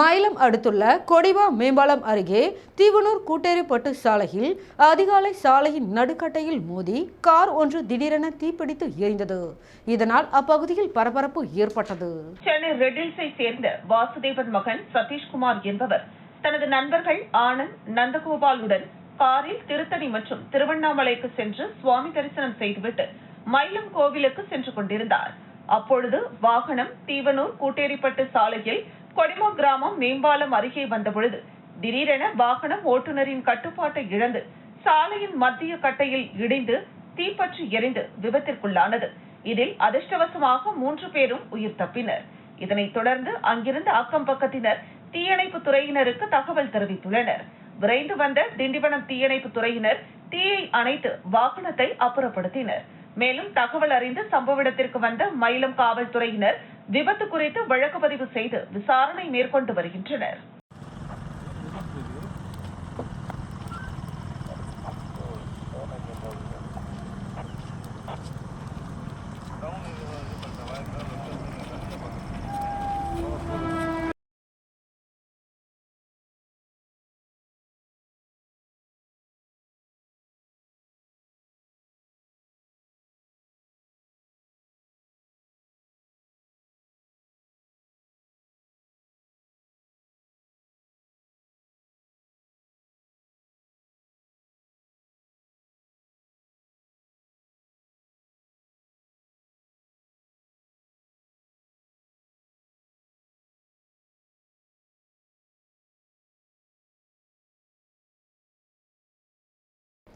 மயிலம் அடுத்துள்ள கொடிவா மேம்பாலம் அருகே தீவனூர் கூட்டேரிப்பட்டு சாலையில் அதிகாலை சாலையின் நடுக்கட்டையில் மோதி கார் ஒன்று திடீரென தீப்பிடித்து எரிந்தது. இதனால் அப்பகுதியில் பரபரப்பு ஏற்பட்டது. சென்னை ரெட்டில்ஸை சேர்ந்த வாசுதேவன் மகன் சதீஷ்குமார் என்பவர் தனது நண்பர்கள் ஆனந்த் நந்தகோபாலுடன் காரில் திருத்தணி மற்றும் திருவண்ணாமலைக்கு சென்று சுவாமி தரிசனம் செய்துவிட்டு மயிலம் கோவிலுக்கு சென்று கொண்டிருந்தார். அப்பொழுது வாகனம் தீவனூர் கூட்டேரிப்பட்டு சாலையில் கொடிமோ கிராமம் மேம்பாலம் அருகே வந்தபொழுது திடீரென வாகனம் ஓட்டுநரின் கட்டுப்பாட்டை இழந்து சாலையின் மத்திய கட்டையில் இடிந்து தீப்பற்றி எரிந்து விபத்திற்குள்ளானது. இதில் அதிர்ஷ்டவசமாக மூன்று பேரும் உயிர் தப்பினர். இதனைத் தொடர்ந்து அங்கிருந்த அக்கம் பக்கத்தினர் தீயணைப்பு துறையினருக்கு தகவல் தெரிவித்துள்ளனர். விரைந்து வந்த திண்டிவனம் தீயணைப்பு துறையினர் தீயை அணைத்து வாகனத்தை அப்புறப்படுத்தினர். மேலும் தகவல் அறிந்து சம்பவ இடத்திற்கு வந்த மயிலம் காவல்துறையினர் விபத்து குறித்து வழக்கு பதிவு செய்து விசாரணை மேற்கொண்டு வருகின்றனர்.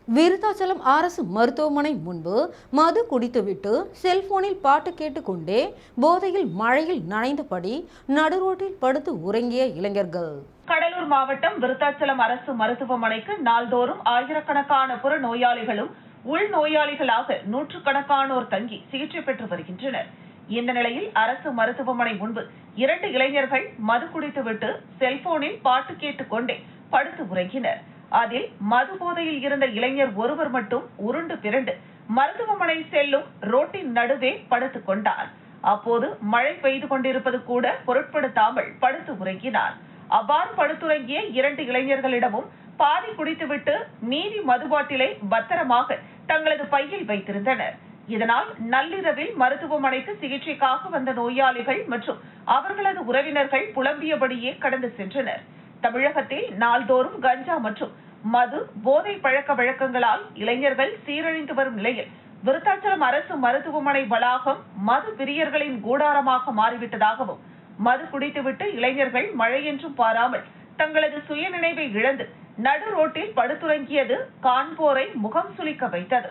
விருத்தாச்சலம் அரசு மருத்துவமனை முன்பு மது குடித்துவிட்டு செல்போனில் பாட்டு கேட்டுக்கொண்டே போதையில் மழையில் நனைந்தபடி நடுரோட்டில் படுத்து உறங்கிய இளைஞர்கள். கடலூர் மாவட்டம் விருத்தாச்சலம் அரசு மருத்துவமனைக்கு நாள்தோறும் ஆயிரக்கணக்கான புற நோயாளிகளும் உள் நோயாளிகளாக நூற்றுக்கணக்கானோர் தங்கி சிகிச்சை பெற்று வருகின்றனர். இந்த நிலையில் அரசு மருத்துவமனை முன்பு இரண்டு இளைஞர்கள் மது குடித்துவிட்டு செல்போனில் பாட்டு கேட்டுக்கொண்டே படுத்து உறங்கினர். அதில் மது போதையில் இருந்த இளைஞர் ஒருவர் மட்டும் உருண்டு பிறண்டு மருத்துவமனை செல்லும் ரோட்டின் நடுவே படுத்துக் கொண்டார். அப்போது மழை பெய்து கொண்டிருப்பது கூட பொருட்படுத்தாமல் படுத்து உறங்கினார். அவ்வாறு படுத்துறங்கிய இரண்டு இளைஞர்களிடமும் பாதி குடித்துவிட்டு மீதி மது பாட்டிலை பத்திரமாக தங்களது பையில் வைத்திருந்தனர். இதனால் நள்ளிரவில் மருத்துவமனைக்கு சிகிச்சைக்காக வந்த நோயாளிகள் மற்றும் அவர்களது உறவினர்கள் புலம்பியபடியே கடந்து சென்றனர். தமிழகத்தில் நாள்தோறும் கஞ்சா மற்றும் மது போதை பழக்க வழக்கங்களால் இளைஞர்கள் சீரழிந்து வரும் நிலையில் விருத்தாச்சலம் அரசு மருத்துவமனை வளாகம் மது பிரியர்களின் கூடாரமாக மாறிவிட்டதாகவும் மது குடித்துவிட்டு இளைஞர்கள் மழையென்றும் பாராமல் தங்களது சுயநினைவை இழந்து நடு ரோட்டில் படுத்துறங்கியது காண்போரை முகம் சுளிக்க வைத்தது.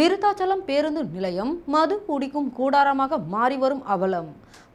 விருத்தாச்சலம் பேருந்து நிலையம் மது குடிக்கும் கூடாரமாக மாறி வரும் அவலம்.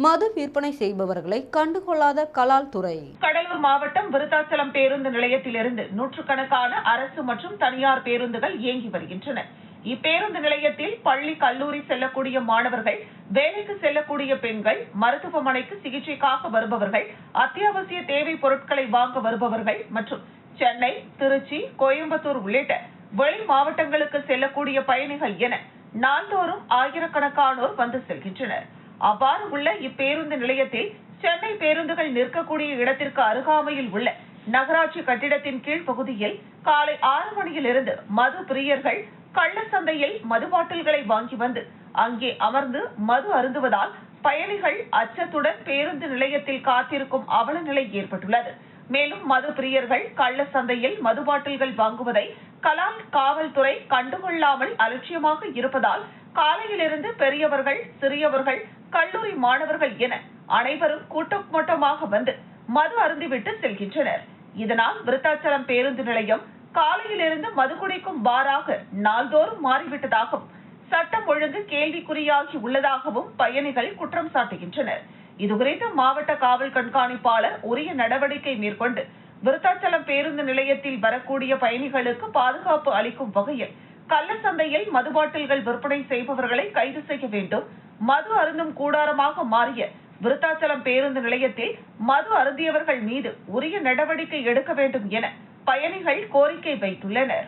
மது விற்பனை செய்பவர்களை கண்டுகொள்ளாத கலால் துறை. கடலூர் மாவட்டம் விருத்தாச்சலம் பேருந்து நிலையத்திலிருந்து நூற்றுக்கணக்கான அரசு மற்றும் தனியார் பேருந்துகள் இயங்கி வருகின்றன. இப்பேருந்து நிலையத்தில் பள்ளி கல்லூரி செல்லக்கூடிய மாணவர்கள் வேலைக்கு செல்லக்கூடிய பெண்கள் மருத்துவமனைக்கு சிகிச்சைக்காக வருபவர்கள் அத்தியாவசிய தேவை பொருட்களை வாங்க வருபவர்கள் மற்றும் சென்னை திருச்சி கோயம்புத்தூர் உள்ளிட்ட வெளி மாவட்டங்களுக்கு செல்லக்கூடிய பயணிகள் என நாள்தோறும் ஆயிரக்கணக்கானோர் வந்து செல்கின்றனர். அவ்வாறு உள்ள இப்பேருந்து நிலையத்தில் சென்னை பேருந்துகள் நிற்கக்கூடிய இடத்திற்கு அருகாமையில் உள்ள நகராட்சி கட்டிடத்தின் கீழ் பகுதியில் காலை ஆறு மணியிலிருந்து மது பிரியர்கள் கள்ள சந்தையில் மது பாட்டில்களை வாங்கி வந்து அங்கே அமர்ந்து மது அருந்துவதால் பயணிகள் அச்சத்துடன் பேருந்து நிலையத்தில் காத்திருக்கும் அவல நிலை ஏற்பட்டுள்ளது. மேலும் மது பிரியர்கள் கள்ள சந்தையில் மது பாட்டில்கள் வாங்குவதை கலால் காவல்துறை கண்டுகொள்ளாமல் அலட்சியமாக இருப்பதால் காலையிலிருந்து பெரியவர்கள் சிறியவர்கள் கல்லூரி மாணவர்கள் என அனைவரும் கூட்டம் கூட்டமாக வந்து மது அருந்திவிட்டு செல்கின்றனர். இதனால் விருத்தாச்சலம் பேருந்து நிலையம் காலையிலிருந்து மது குடிக்கும் பாராக நாள்தோறும் மாறிவிட்டதாகவும் சட்டம் ஒழுங்கு கேள்விக்குறியாகி உள்ளதாகவும் பயணிகள் குற்றம் சாட்டுகின்றனர். இதுகுறித்து மாவட்ட காவல் கண்காணிப்பாளர் உரிய நடவடிக்கை மேற்கொண்டு விருத்தாச்சலம் பேருந்து நிலையத்தில் வரக்கூடிய பயணிகளுக்கு பாதுகாப்பு அளிக்கும் வகையில் கள்ள சந்தையில் மது பாட்டில்கள் விற்பனை செய்பவர்களை கைது செய்ய வேண்டும். மது அருந்தும் கூடாரமாக மாறிய விருத்தாச்சலம் பேருந்து நிலையத்தில் மது அருந்தியவர்கள் மீது உரிய நடவடிக்கை எடுக்க வேண்டும் என பயணிகள் கோரிக்கை வைத்துள்ளனர்.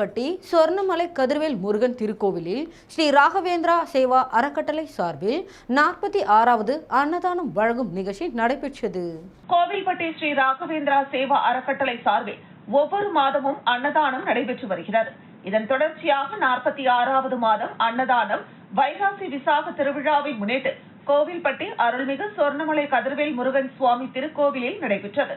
கோவில்பட்டி சொர்ணமலை கதிர்வேல் முருகன் திருக்கோவிலில் ஸ்ரீ ராகவேந்திரா சேவா அறக்கட்டளை சார்பில் நாற்பத்தி ஆறாவது அன்னதானம் வழங்கும் நிகழ்ச்சி நடைபெற்றது. கோவில்பட்டி ஸ்ரீ ராகவேந்திரா சேவா அறக்கட்டளை சார்பில் ஒவ்வொரு மாதமும் அன்னதானம் நடைபெற்று வருகிறது. இதன் தொடர்ச்சியாக நாற்பத்தி ஆறாவது மாதம் அன்னதானம் வைகாசி விசாக திருவிழாவை முன்னிட்டு கோவில்பட்டி அருள்மிகு சொர்ணமலை கதிர்வேல் முருகன் சுவாமி திருக்கோவிலில் நடைபெற்றது.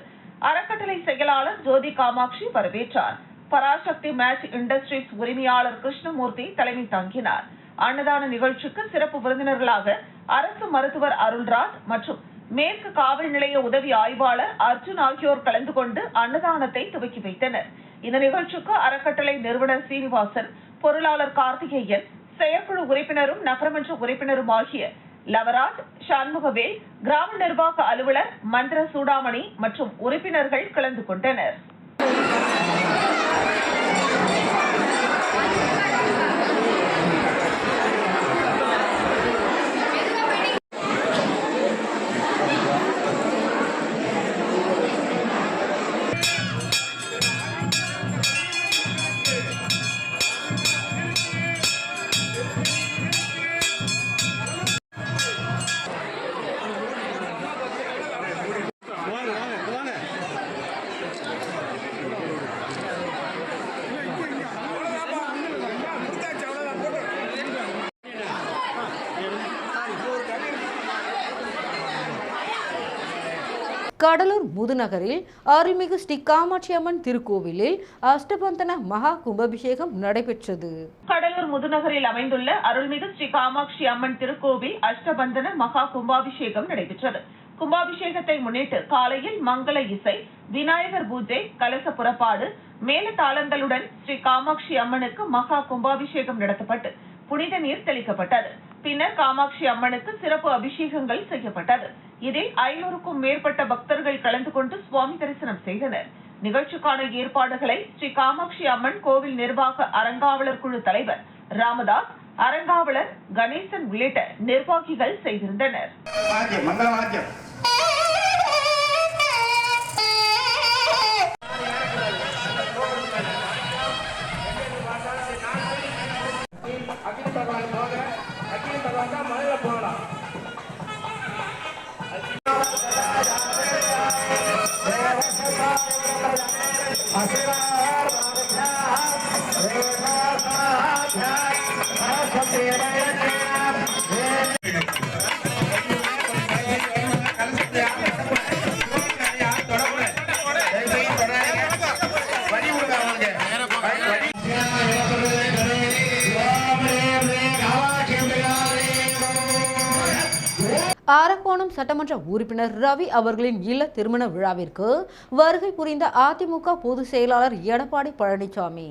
அறக்கட்டளை செயலாளர் ஜோதி காமாட்சி வரவேற்றார். பராசக்தி மேட்ச் இண்டஸ்ட்ரீஸ் உரிமையாளர் கிருஷ்ணமூர்த்தி தலைமை தாங்கினார். அன்னதான நிகழ்ச்சிக்கு சிறப்பு விருந்தினர்களாக அரசு மருத்துவர் அருள்ராஜ் மற்றும் மேற்கு காவல் நிலைய உதவி ஆய்வாளர் அர்ஜுன் ஆகியோர் கலந்து கொண்டு அன்னதானத்தை துவக்கி வைத்தனர். இந்த நிகழ்ச்சிக்கு அறக்கட்டளை நிறுவனர் சீனிவாசன் பொருளாளர் கார்த்திகேயன் செயற்குழு உறுப்பினரும் நகரமன்ற உறுப்பினரும் ஆகிய லவராஜ் சண்முகவேல் கிராம நிர்வாக அலுவலர் மந்திர சூடாமணி மற்றும் உறுப்பினர்கள் கலந்து கொண்டனர். விருதுநகரில் அருள்மிகு ஸ்ரீ காமாட்சி அம்மன் திருக்கோவிலில் அஷ்டபந்தன மகா கும்பாபிஷேகம் நடைபெற்றது. கடலூர் முதுநகரில் அமைந்துள்ள அருள்மிகு ஸ்ரீ காமாட்சி அம்மன் திருக்கோவில் அஷ்டபந்தன மகா கும்பாபிஷேகம் நடைபெற்றது. கும்பாபிஷேகத்தை முன்னிட்டு காலையில் மங்கள இசை விநாயகர் பூஜை கலச புறப்பாடு மேல தாளங்களுடன் ஸ்ரீ காமாட்சி அம்மனுக்கு மகா கும்பாபிஷேகம் நடத்தப்பட்டு புனித நீர் தெளிக்கப்பட்டது. பின்னர் காமாட்சி அம்மனுக்கு சிறப்பு அபிஷேகங்கள் செய்யப்பட்டது. இதில் ஐநூறுக்கும் மேற்பட்ட பக்தர்கள் கலந்து கொண்டு சுவாமி தரிசனம் செய்தனர். நிகழ்ச்சிக்கான ஏற்பாடுகளை ஸ்ரீ காமாட்சி அம்மன் கோவில் நிர்வாக அறங்காவலர் குழு தலைவர் ராமதாஸ் அறங்காவலர் கணேசன் உள்ளிட்ட நிர்வாகிகள் செய்திருந்தனர். சட்டமன்ற உறுப்பினர் ரவி அவர்களின் இல்ல திருமண விழாவிற்கு வருகை புரிந்த அதிமுக பொதுச் செயலாளர் எடப்பாடி பழனிசாமி.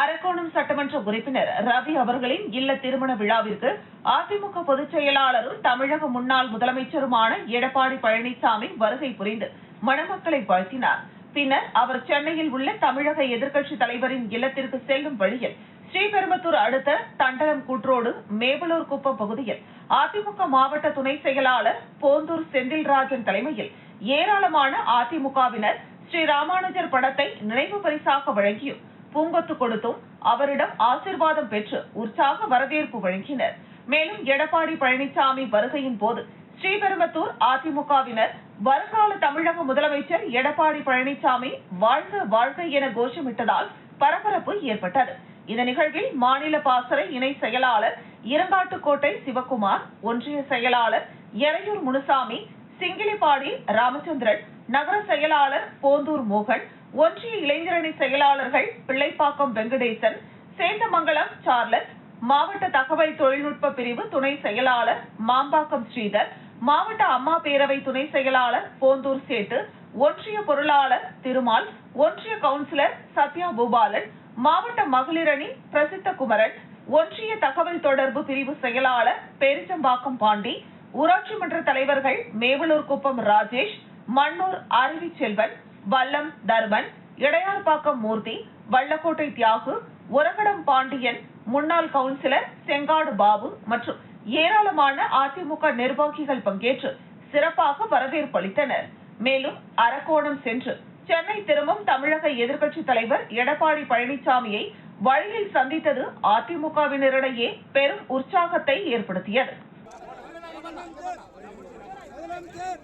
அரக்கோணம் சட்டமன்ற உறுப்பினர் ரவி அவர்களின் இல்ல திருமண விழாவிற்கு அதிமுக பொதுச் செயலாளரும் தமிழக முன்னாள் முதலமைச்சருமான எடப்பாடி பழனிசாமி வருகை புரிந்து மணமக்களை வாழ்த்தினார். பின்னர் அவர் சென்னையில் உள்ள தமிழக எதிர்க்கட்சி தலைவரின் இல்லத்திற்கு செல்லும் வழியில் ஸ்ரீபெரும்புத்தூர் அடுத்த தண்டலம் கூற்றோடு மேவலூர் குப்பம் பகுதியில் அதிமுக மாவட்ட துணை செயலாளர் போந்தூர் செந்தில்ராஜன் தலைமையில் ஏராளமான அதிமுகவினர் ஸ்ரீ ராமானுஜர் படத்தை நினைவு பரிசாக வழங்கியும் பூங்கொத்து கொடுத்தும் அவரிடம் ஆசிர்வாதம் பெற்று உற்சாக வரவேற்பு வழங்கினர். மேலும் எடப்பாடி பழனிசாமி வருகையின் போது ஸ்ரீபெருமத்தூர் அதிமுகவினர் வருங்கால தமிழக முதலமைச்சர் எடப்பாடி பழனிசாமி வாழ்க வாழ்க என கோஷமிட்டதால் பரபரப்பு ஏற்பட்டது. இந்த நிகழ்வில் மாநில பாசறை இணை செயலாளர் இரங்காட்டுக்கோட்டை சிவக்குமார் ஒன்றிய செயலாளர் எறையூர் முனுசாமி சிங்கிலிப்பாடி ராமச்சந்திரன் நகர செயலாளர் போந்தூர் மோகன் ஒன்றிய இளைஞரணி செயலாளர்கள் பிள்ளைப்பாக்கம் வெங்கடேசன் சேந்தமங்கலம் சார்லஸ் மாவட்ட தகவல் தொழில்நுட்ப பிரிவு துணை செயலாளர் மாம்பாக்கம் ஸ்ரீதர் மாவட்ட அம்மா பேரவை துணை செயலாளர் போந்தூர் சேட்டு ஒன்றிய பொருளாளர் திருமால் ஒன்றிய கவுன்சிலர் சத்யா பூபாலன் மாவட்ட மகளிரணி பிரசித்த குமரன் ஒன்றிய தகவல் தொடர்பு பிரிவு செயலாளர் பேரிச்சம்பாக்கம் பாண்டி ஊராட்சி மன்ற தலைவர்கள் மேவலூர் குப்பம் ராஜேஷ் மன்னூர் அருவி செல்வன் வல்லம் தர்மன் இடையார்பாக்கம் மூர்த்தி வள்ளக்கோட்டை தியாகு உரகடம் பாண்டியன் முன்னாள் கவுன்சிலர் செங்காடு பாபு மற்றும் ஏராளமான அதிமுக நிர்வாகிகள் பங்கேற்று சிறப்பாக வரவேற்பு அளித்தனர். மேலும் அரக்கோணம் சென்று சென்னை திரும்பும் தமிழக எதிர்க்கட்சித் தலைவர் எடப்பாடி பழனிசாமியை வழியில் சந்தித்தது அதிமுகவினரிடையே பெரும் உற்சாகத்தை ஏற்படுத்தியது. முதலமைச்சர்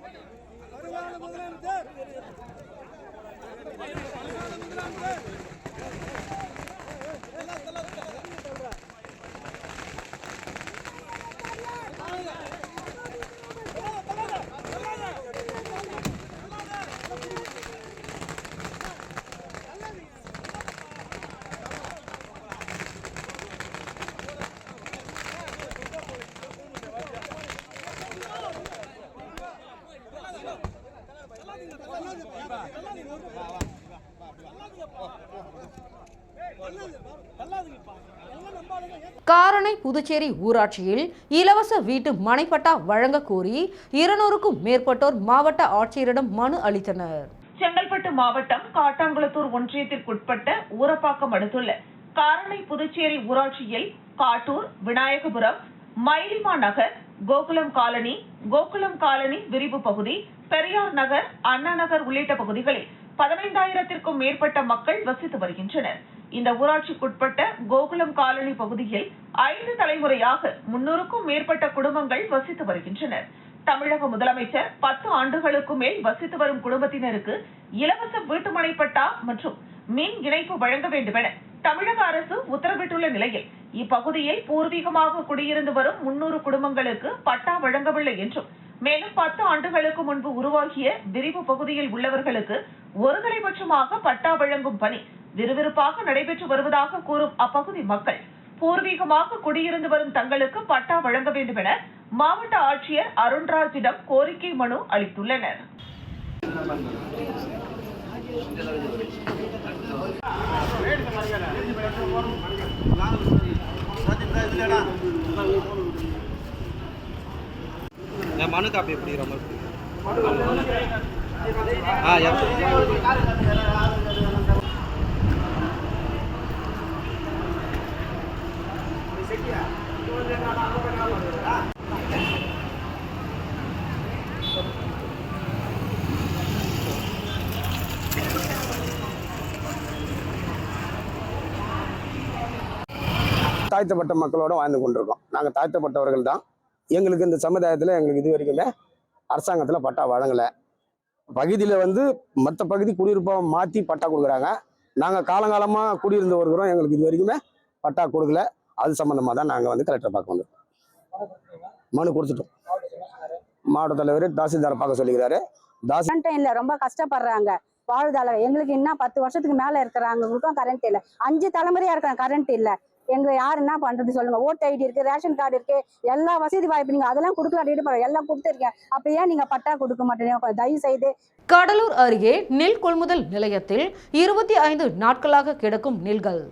புதுச்சேரி ஊராட்சியில் இலவச வீட்டு மனைப்பட்டா வழங்க கோரி இருநூறுக்கும் மேற்பட்டோர் மாவட்ட ஆட்சியரிடம் மனு அளித்தனர். செங்கல்பட்டு மாவட்டம் காட்டாங்குளத்தூர் ஒன்றியத்திற்குட்பட்ட ஊரப்பாக்கம் அடுத்துள்ள காரணை புதுச்சேரி ஊராட்சியில் காட்டூர் விநாயகபுரம் மயிலிமா நகர் கோகுலம் காலனி கோகுலம் காலனி விரிவு பகுதி பெரியார் நகர் அண்ணா நகர் உள்ளிட்ட பகுதிகளில் பதினைந்தாயிரத்திற்கும் மேற்பட்ட மக்கள் வசித்து வருகின்றனர். இந்த ஊராட்சிக்குட்பட்ட கோகுலம் காலனி பகுதியில் ஐந்து தலைமுறையாக முன்னூறுக்கும் மேற்பட்ட குடும்பங்கள் வசித்து வருகின்றனர். தமிழக முதலமைச்சர் பத்து ஆண்டுகளுக்கு மேல் வசித்து வரும் குடும்பத்தினருக்கு இலவச வீட்டுமனை பட்டா மற்றும் மின் இணைப்பு வழங்க வேண்டுமென தமிழக அரசு உத்தரவிட்டுள்ள நிலையில் இப்பகுதியில் பூர்வீகமாக குடியிருந்து வரும் முன்னூறு குடும்பங்களுக்கு பட்டா வழங்கவில்லை என்றும் மேலும் பத்து ஆண்டுகளுக்கு முன்பு உருவாகிய விரிவு பகுதியில் உள்ளவர்களுக்கு ஒருதலைபட்சமாக பட்டா வழங்கும் பணி விறுவிறுப்பாக நடைபெற்று வருவதாக கூறும் அப்பகுதி மக்கள் பூர்வீகமாக குடியிருந்து வரும் தங்களுக்கு பட்டா வழங்க வேண்டும் என மாவட்ட ஆட்சியர் அருண்ராஜிடம் கோரிக்கை மனு அளித்துள்ளனர். மனு காப்பி எப்படி ரொம்ப ஆ தாழ்த்தப்பட்ட மக்களோட வாழ்ந்து கொண்டிருக்கோம். நாங்கள் தாழ்த்தப்பட்டவர்கள் தான். எங்களுக்கு இந்த சமுதாயத்தில் எங்களுக்கு இது வரைக்குமே அரசாங்கத்தில் பட்டா வழங்கலை. பகுதியில் வந்து மற்ற பகுதி குடியிருப்பாக மாற்றி பட்டா கொடுக்குறாங்க. நாங்கள் காலங்காலமாக குடியிருந்து வருகிறோம். எங்களுக்கு இது வரைக்குமே பட்டா கொடுக்கல. அது சம்மந்தமாக தான் நாங்கள் வந்து கலெக்டரை பார்க்க வந்தோம் மனு கொடுத்துட்டோம். மாவட்ட தலைவர் தாசில்தாரை பார்க்க சொல்லிக்கிறாரு. தாசி ரொம்ப கஷ்டப்படுறாங்க. வாழ்தாளர் எங்களுக்கு இன்னும் பத்து வருஷத்துக்கு மேல இருக்கிறாங்களுக்கும் கரண்ட் இல்லை. அஞ்சு தலைமுறையா இருக்கிறாங்க. கரண்ட் இல்லை. எங்க யாரு என்ன பண்றது சொல்லுங்க. ஓட்டு ஐடி இருக்கு ரேஷன் கார்டு இருக்கு எல்லா வசதி வாய்ப்பு நீங்க அதெல்லாம் கொடுக்கலாம் எல்லாம் கொடுத்துருக்கேன் அப்ப ஏன் நீங்க பட்டா கொடுக்க மாட்டேங்க தயவு செய்து கடலூர் அருகே நெல் கொள்முதல் நிலையத்தில் இருபத்தி ஐந்து நாட்களாக கிடக்கும் நெல்கள்.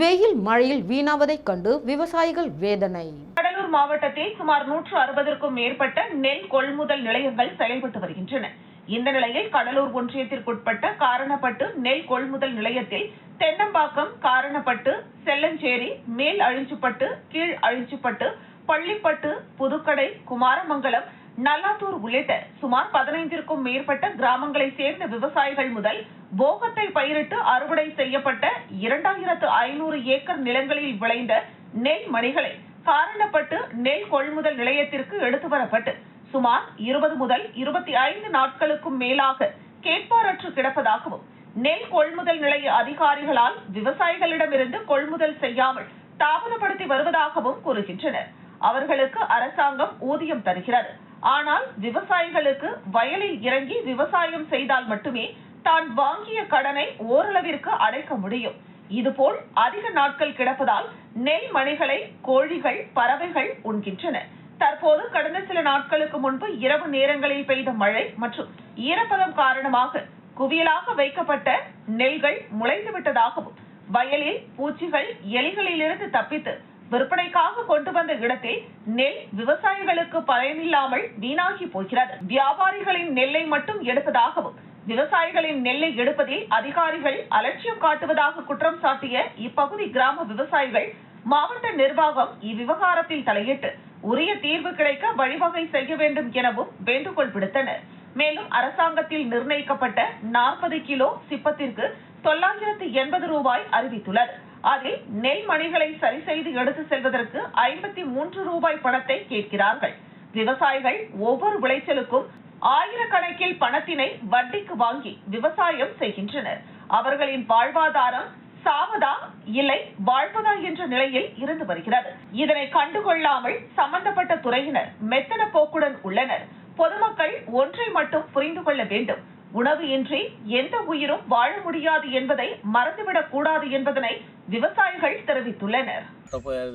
வெயில் மழையில் வீணாவதைக் கண்டு விவசாயிகள் வேதனை. கடலூர் மாவட்டத்தில் சுமார் நூற்று அறுபதற்கும் மேற்பட்ட நெல் கொள்முதல் நிலையங்கள் செயல்பட்டு வருகின்றன. இந்த நிலையில் கடலூர் ஒன்றியத்திற்குட்பட்ட காரணப்பட்டு நெல் கொள்முதல் நிலையத்தில் தென்னம்பாக்கம் காரணப்பட்டு செல்லஞ்சேரி மேல் அழிஞ்சுப்பட்டு கீழ் அழிஞ்சுப்பட்டு பள்ளிப்பட்டு புதுக்கடை குமாரமங்கலம் நல்லாத்தூர் உள்ளிட்ட சுமார் பதினைந்திற்கும் மேற்பட்ட கிராமங்களை சேர்ந்த விவசாயிகள் முதல் போகத்தை பயிரிட்டு அறுவடை செய்யப்பட்ட இரண்டாயிரத்து ஐநூறு ஏக்கர் நிலங்களில் விளைந்த நெல் மணிகளை காரணப்பட்டு நெல் கொள்முதல் நிலையத்திற்கு எடுத்து வரப்பட்டு சுமார் இருபது முதல் இருபத்தி ஐந்து நாட்களுக்கும் மேலாக கேட்பாரற்று கிடப்பதாகவும் நெல் கொள்முதல் நிலைய அதிகாரிகளால் விவசாயிகளிடமிருந்து கொள்முதல் செய்யாமல் தாமதப்படுத்தி வருவதாகவும் கூறுகின்றனர். அவர்களுக்கு அரசாங்கம் ஊதியம் தருகிறது. ஆனால் விவசாயிகளுக்கு வயலில் இறங்கி விவசாயம் செய்தால் மட்டுமே தான் வாங்கிய கடனை ஓரளவிற்கு அடைக்க முடியும். இதுபோல் அதிக நாட்கள் கிடப்பதால் நெல் மணிகளை கோழிகள் பறவைகள் உண்கின்றன. தற்போது கடந்த சில நாட்களுக்கு முன்பு இரவு நேரங்களில் பெய்த மழை மற்றும் ஈரப்பதம் காரணமாக குவியலாக வைக்கப்பட்ட நெல்கள் முளைந்து விட்டதாகவும் வயலில் பூச்சிகள் எலிகளிலிருந்து தப்பித்து விற்பனைக்காக கொண்டு வந்த இடத்தில் நெல் விவசாயிகளுக்கு பயனில்லாமல் வீணாகி போகிறது. வியாபாரிகளின் நெல்லை மட்டும் எடுப்பதாகவும் விவசாயிகளின் நெல்லை எடுப்பதில் அதிகாரிகள் அலட்சியம் காட்டுவதாக குற்றம் சாட்டிய இப்பகுதி கிராம விவசாயிகள் மாவட்ட நிர்வாகம் இவ்விவகாரத்தில் தலையிட்டு உரிய தீர்வு கிடைக்க வழிவகை செய்ய வேண்டும் எனவும் வேண்டுகோள் விடுத்தனர். மேலும் அரசாங்கத்தில் நிர்ணயிக்கப்பட்ட நாற்பது கிலோ சிப்பத்திற்கு தொள்ளாயிரத்து எண்பது ரூபாய் அறிவித்துள்ளது அதில் நெல் மணிகளை சரி செய்து எடுத்து செல்வதற்கு ஐம்பத்தி மூன்று ரூபாய் பணத்தை கேட்கிறார்கள். விவசாயிகள் ஒவ்வொரு விளைச்சலுக்கும் ஆயிரக்கணக்கில் பணத்தினை வட்டிக்கு வாங்கி விவசாயம் செய்கின்றனர். அவர்களின் வாழ்வாதாரம் சாவதா இல்லை வாழ்வதா என்ற நிலையில் இருந்து வருகிறது. இதனை கண்டுகொள்ளாமல் சம்பந்தப்பட்ட துறையினர் மெத்தன போக்குடன் உள்ளனர். பொதுமக்கள் ஒன்றை மட்டும் புரிந்து கொள்ள வேண்டும். உணவு இன்றி எந்த உயிரும் வாழ முடியாது என்பதை மறந்துவிடக் கூடாது என்பதனை விவசாயிகள் தெரிவித்துள்ளனர்.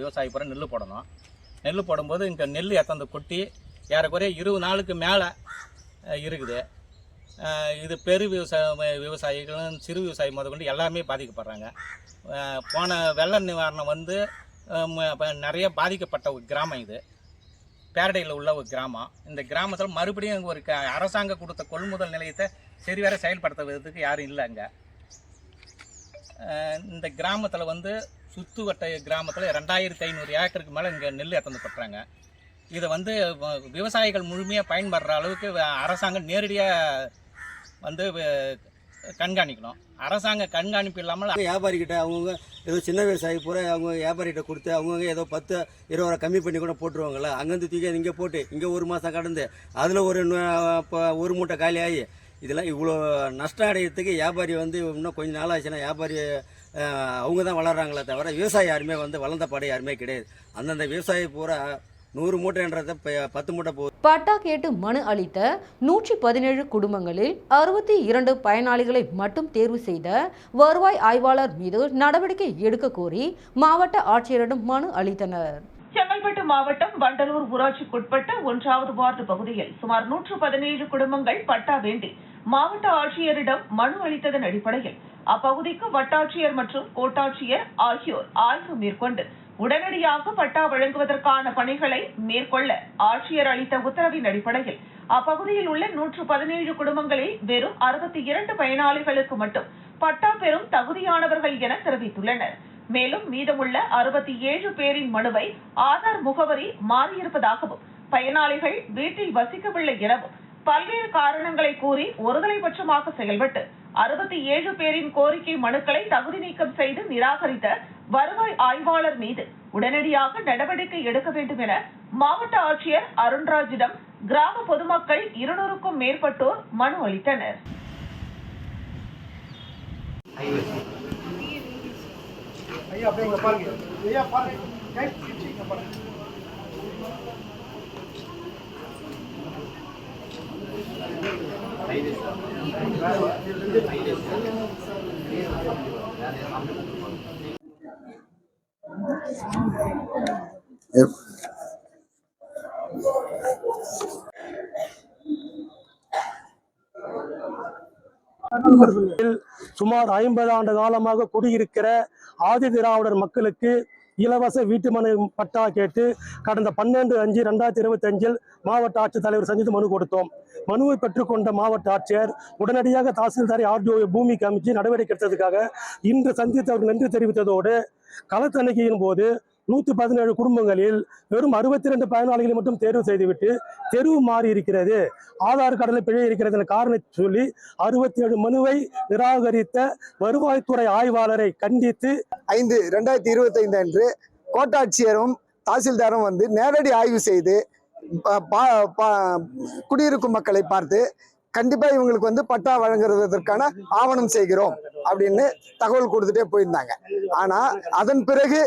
விவசாயி பூரா நெல் போடணும். நெல் போடும்போது இங்கே நெல் எத்தந்து கொட்டி ஏறக்குறைய இருபது நாளுக்கு மேலே இருக்குது. இது பெரு விவசாய விவசாயிகளும் சிறு விவசாயி முதற்கொண்டு எல்லாமே பாதிக்கப்படுறாங்க. போன வெள்ள நிவாரணம் வந்து நிறைய பாதிக்கப்பட்ட ஒரு கிராமம் இது. பேரடையில் உள்ள ஒரு கிராமம். இந்த கிராமத்தில் மறுபடியும் ஒரு க அரசாங்கம் கொடுத்த கொள்முதல் நிலையத்தை சரிவர செயல்படுத்துவதற்கு யாரும் இல்லை அங்கே. இந்த கிராமத்தில் வந்து சுத்துவட்ட கிராமத்தில் ரெண்டாயிரத்தி ஐநூறு ஏக்கருக்கு மேலே இங்கே நெல் எத்தந்து கொட்டுறாங்க. இதை வந்து விவசாயிகள் முழுமையாக பயன்படுற அளவுக்கு அரசாங்கம் நேரடியாக வந்து கண்காணிக்கணும். அரசாங்க கண்காணிப்பு இல்லாமல் வியாபாரிக்கிட்ட அவங்கவுங்க ஏதோ சின்ன விவசாயி பூரா அவங்க வியாபாரிகிட்ட கொடுத்து அவங்கவுங்க ஏதோ பத்து இருபது கம்மி பண்ணி கூட போட்டுருவாங்கல்ல. அங்கேருந்து தூக்கி இங்கே போட்டு இங்கே ஒரு மாதம் கடந்து அதில் ஒரு இப்போ ஒரு மூட்டை காலி ஆகி இதெல்லாம் இவ்வளோ நஷ்டம் அடையிறதுக்கு வியாபாரி வந்து இன்னும் கொஞ்சம் நாள் ஆச்சுன்னா வியாபாரி அவங்க தான் வளர்கிறாங்களே தவிர விவசாயி யாருமே வந்து வளர்ந்த பாடு யாருமே கிடையாது. அந்தந்த விவசாயி பூரா நூறு ப- பத்து மூட்டை போகுது பட்டா கேட்டு மனு அளித்த நூற்றி பதினேழு குடும்பங்களில் அறுபத்தி இரண்டு பயனாளிகளை மட்டும் தேர்வு செய்த வருவாய் ஆய்வாளர் மீது நடவடிக்கை எடுக்க கோரி மாவட்ட ஆட்சியரிடம் மனு அளித்தனர். செங்கல்பட்டு மாவட்டம் வண்டலூர் ஊராட்சிக்குட்பட்ட ஒன்றாவது வார்டு பகுதியில் சுமார் நூற்று பதினேழு குடும்பங்கள் பட்டா வேண்டி மாவட்ட ஆட்சியரிடம் மனு அளித்ததன் அடிப்படையில் அப்பகுதிக்கு வட்டாட்சியர் மற்றும் கோட்டாட்சியர் ஆகியோர் ஆய்வு மேற்கொண்டு உடனடியாக பட்டா வழங்குவதற்கான பணிகளை மேற்கொள்ள ஆட்சியர் அளித்த உத்தரவின் அடிப்படையில் அப்பகுதியில் உள்ள நூற்று பதினேழு குடும்பங்களில் வெறும் அறுபத்தி இரண்டு பயனாளிகளுக்கு மட்டும் பட்டா பெறும் தகுதியானவர்கள் என தெரிவித்துள்ளனர். மேலும் மீதமுள்ள அறுபத்தி ஏழு பேரின் மனுவை ஆதார் முகவரி மாறியிருப்பதாகவும் பயனாளிகள் வீட்டில் வசிக்கவில்லை எனவும் பல்வேறு காரணங்களை கூறி ஒருதலைபட்சமாக செயல்பட்டு அறுபத்தி ஏழு பேரின் கோரிக்கை மனுக்களை தகுதி நீக்கம் செய்து நிராகரித்த வருவாய் ஆய்வாளர் மீது உடனடியாக நடவடிக்கை எடுக்க வேண்டும் என மாவட்ட ஆட்சியர் அருண்ராஜிடம் கிராம பொதுமக்கள் இருநூறுக்கும் மேற்பட்டோர் மனு அளித்தனர். ஐயா அப்படியே பாருங்க. ஐயா பாருங்க. கை சுமார் ஐம்பது ஆண்டு காலமாக குடியிருக்கிற ஆதி திராவிடர் மக்களுக்கு இலவச வீட்டுமனை பட்டா கேட்டு கடந்த பன்னெண்டு அஞ்சு ரெண்டாயிரத்தி இருபத்தி அஞ்சில் மாவட்ட ஆட்சித்தலைவர் சந்தித்து மனு கொடுத்தோம். மனுவை பெற்றுக்கொண்ட மாவட்ட ஆட்சியர் உடனடியாக தாசில்தாரை ஆர்டிஓ பூமி காமிச்சு நடவடிக்கை எடுத்ததுக்காக இன்று சந்தித்து அவர் நன்றி தெரிவித்ததோடு கள தணிக்கையின் போது நூற்றி பதினேழு குடும்பங்களில் வெறும் அறுபத்தி ரெண்டு பயனாளிகளை மட்டும் தேர்வு செய்துவிட்டு தெருவு மாறி இருக்கிறது. ஆதார் கார்டில் பிழை இருக்கிறது என காரணத்தை சொல்லி அறுபத்தி ஏழு மனுவை நிராகரித்த வருவாய்த்துறை ஆய்வாளரை கண்டித்து ஐந்து ரெண்டாயிரத்தி இருபத்தி ஐந்து அன்று கோட்டாட்சியரும் தாசில்தாரும் வந்து நேரடி ஆய்வு செய்து ப- பா- குடியிருக்கும் மக்களை பார்த்து கண்டிப்பாக இவங்களுக்கு வந்து பட்டா வழங்குறதற்கான ஆவணம் செய்கிறோம் அப்படின்னு தகவல் கொடுத்துட்டே போயிருந்தாங்க. ஆனால் அதன் பிறகு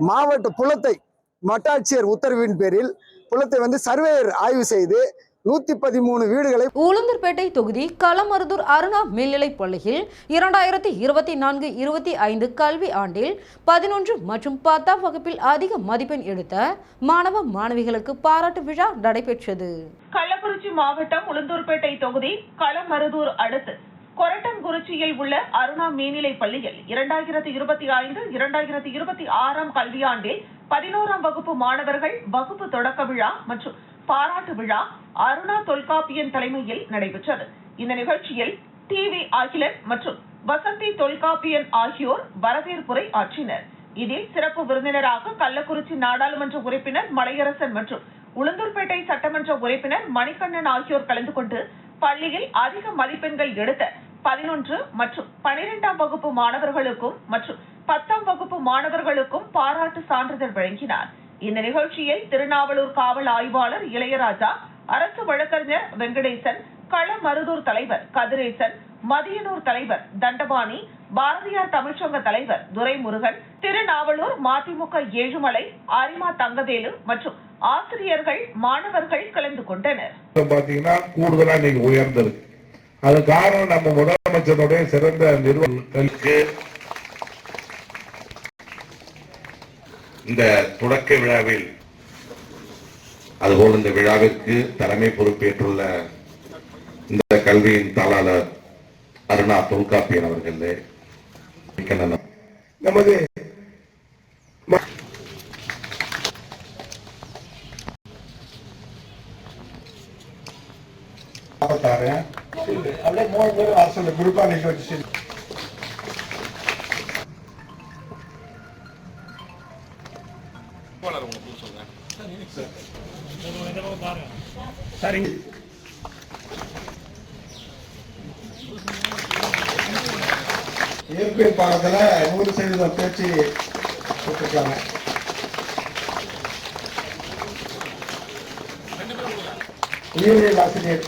மாவட்ட புலத்தை வட்டாட்சியர் உத்தரவின் பேரில் புலத்தை வந்து சர்வேயர் ஆய்வு செய்து நூத்தி பதிமூணு வீடுகளை உளுந்தூர்பேட்டை தொகுதி களமருதூர் அருணா மேல்நிலைப் பள்ளியில் இரண்டாயிரத்தி இருபத்தி நான்கு இருபத்தி ஐந்து கல்வி ஆண்டில் பதினொன்று மற்றும் பத்தாம் வகுப்பில் அதிக மதிப்பெண் எடுத்த மாணவ மாணவிகளுக்கு பாராட்டு விழா நடைபெற்றது. கள்ளக்குறிச்சி மாவட்டம் உளுந்தூர்பேட்டை தொகுதி களமருதூர் அடுத்து கொரட்டங்குறிச்சியில் உள்ள அருணா மேல்நிலைப் பள்ளியில் இரண்டாயிரத்தி இருபத்தி ஐந்து இரண்டாயிரத்தி இருபத்தி ஆறாம் கல்வியாண்டில் பதினோராம் வகுப்பு மாணவர்கள் வகுப்பு தொடக்க விழா மற்றும் பாராட்டு விழா அருணா தொல்காப்பியன் தலைமையில் நடைபெற்றது. இந்த நிகழ்ச்சியில் டிவி அகிலன் மற்றும் வசந்தி தொல்காப்பியன் ஆகியோர் வரவேற்புரை ஆற்றினர். இதில் சிறப்பு விருந்தினராக கள்ளக்குறிச்சி நாடாளுமன்ற உறுப்பினர் மலையரசன் மற்றும் உளுந்தூர்பேட்டை சட்டமன்ற உறுப்பினர் மணிகண்ணன் ஆகியோர் கலந்து கொண்டு பள்ளியில் அதிக மதிப்பெண்கள் எடுத்த பதினொன்று மற்றும் பனிரெண்டாம் வகுப்பு மாணவர்களுக்கும் மற்றும் பத்தாம் வகுப்பு மாணவர்களுக்கும் பாராட்டு சான்றிதழ் வழங்கினார். இந்த நிகழ்ச்சியில் திருநாவலூர் காவல் ஆய்வாளர் இளையராஜா அரசு வழக்கறிஞர் வெங்கடேசன் களமருதூர் தலைவர் கதிரேசன் மதியனூர் தலைவர் தண்டபாணி பாரதியார் தமிழ்ச்சங்க தலைவர் துரைமுருகன் திருநாவலூர் மதிமுக ஏழுமலை ஆரிமா தங்கவேலு மற்றும் ஆசிரியர்கள் மாணவர்கள் கலந்து கொண்டனர். பாத்தீங்கன்னா கூடுதலா இன்னைக்கு உயர்ந்திருக்கு. அது காரணம் நம்ம முதலமைச்சருடைய சிறந்த நிறுவனங்களுக்கு இந்த தொடக்க விழாவில் அதுபோல் இந்த விழாவிற்கு தலைமை பொறுப்பேற்றுள்ள இந்த கல்வியின் தாளாளர் அருணா தொல்காப்பியன் அவர்களே மிக்க நன்றி. அப்படியே மூணு பேரும் அரசு குரூப்பா நிக்க வச்சு சரிங்க இயற்கை பாடத்துல நூறு சதவீத பேச்சு கொடுத்துருக்காங்க உயிரியல் ஆசிரியர்.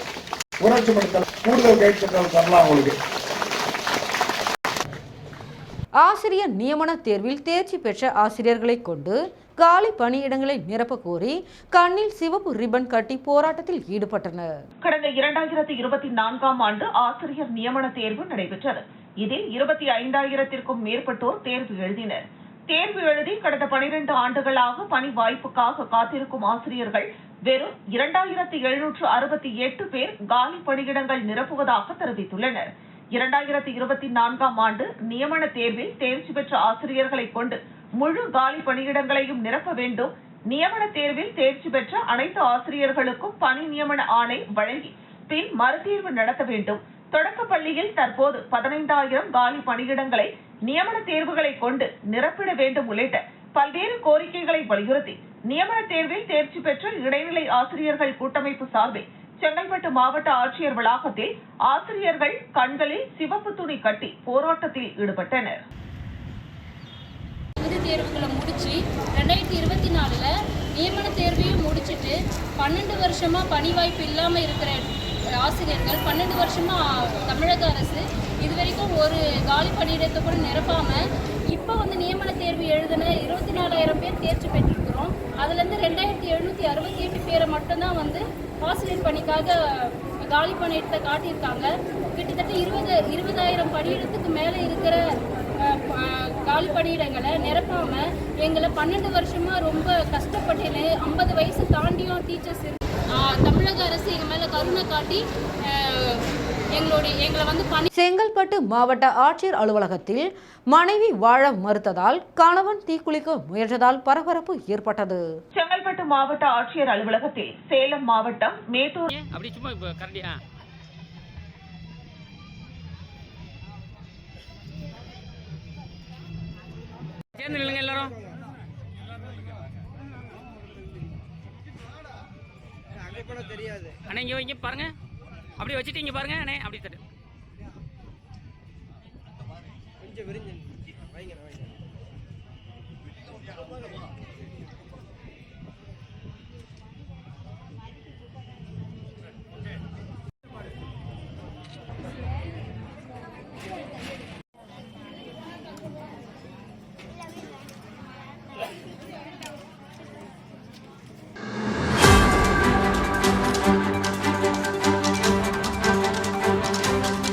ஊராட்சி மன்றத்தில் கூடுதல் கைட் தரலாம் அவங்களுக்கு ஆசிரியர் நியமன தேர்வில் தேர்ச்சி பெற்ற ஆசிரியர்களை கொண்டு காலி பணியிடங்களை நிரப்ப கோரி கண்ணில் சிவப்பு ரிப்பன் கட்டி போராட்டத்தில் ஈடுபட்டனர். கடந்த இரண்டாயிரத்தி இருபத்தி நான்காம் ஆண்டு ஆசிரியர் நியமன தேர்வு நடைபெற்றது. இதில் இருபத்தி ஐந்தாயிரத்திற்கும் மேற்பட்டோர் தேர்வு எழுதினர். தேர்வு எழுதி கடந்த பனிரெண்டு ஆண்டுகளாக பணி வாய்ப்புக்காக காத்திருக்கும் ஆசிரியர்கள் வெறும் இரண்டாயிரத்தி எழுநூற்று அறுபத்தி எட்டு பேர் காலி பணியிடங்கள் நிரப்புவதாக தெரிவித்துள்ளனர். இரண்டாயிரத்தி இருபத்தி நான்காம் ஆண்டு நியமன தேர்வில் தேர்ச்சி பெற்ற ஆசிரியர்களை கொண்டு முழு காலி பணியிடங்களையும் நிரப்ப வேண்டும். நியமன தேர்வில் தேர்ச்சி பெற்ற அனைத்து ஆசிரியர்களுக்கும் பணி நியமன ஆணை வழங்கி பின் மறுதேர்வு நடத்த வேண்டும். தொடக்க பள்ளியில் தற்போது பதினைந்தாயிரம் காலி பணியிடங்களை நியமன தேர்வுகளை கொண்டு நிரப்பிட வேண்டும் உள்ளிட்ட பல்வேறு கோரிக்கைகளை வலியுறுத்தி நியமன தேர்வில் தேர்ச்சி பெற்ற இடைநிலை ஆசிரியர்கள் கூட்டமைப்பு சார்பில் செங்கல்பட்டு மாவட்ட ஆட்சியர் வளாகத்தில் ஆசிரியர்கள் கண்களில் சிவப்பு துணி கட்டி போராட்டத்தில் ஈடுபட்டனர். தேர்வுகளை முடிச்சு ரெண்டாயிரத்தி இருபத்தி நாலில் நியமன தேர்வையும் முடிச்சிட்டு பன்னெண்டு வருஷமாக பணி வாய்ப்பு இல்லாமல் இருக்கிற ஆசிரியர்கள் பன்னெண்டு வருஷமாக தமிழக அரசு இது வரைக்கும் ஒரு காலி பணியிடத்தை கூட நிரப்பாமல் இப்போ வந்து நியமன தேர்வு எழுதின இருபத்தி நாலாயிரம் பேர் தேர்ச்சி பெற்று அதுலேருந்து ரெண்டாயிரத்தி எழுநூற்றி அறுபத்தி எட்டு பேரை மட்டும்தான் வந்து ஆசிரியர் பணிக்காக காலி பணியிடத்தை காட்டியிருக்காங்க. கிட்டத்தட்ட இருபது இருபதாயிரம் பணியிடத்துக்கு மேலே இருக்கிற காலி பணியிடங்களை நிரப்பாம எங்களை பன்னெண்டு வருஷமா ரொம்ப கஷ்டப்பட்டு ஐம்பது வயசு தாண்டியும் டீச்சர்ஸ் தமிழக அரசு எங்க மேல கருணை காட்டி எங்களுடைய எங்களை வந்து பணி செங்கல்பட்டு மாவட்ட ஆட்சியர் அலுவலகத்தில் மனைவி வாழ மறுத்ததால் கணவன் தீக்குளிக்க முயன்றதால் பரபரப்பு ஏற்பட்டது. செங்கல்பட்டு மாவட்ட ஆட்சியர் அலுவலகத்தில் சேலம் மாவட்டம் மேட்டூர் அப்படி சும்மா கரண்டியா சேர்ந்து நில்லுங்க எல்லாரும். தெரியாது. அண்ணா இங்கே இங்கே பாருங்க. அப்படி வச்சுட்டு இங்கே பாருங்க அண்ணே அப்படி தட்டு. கொஞ்சம் விரிஞ்சு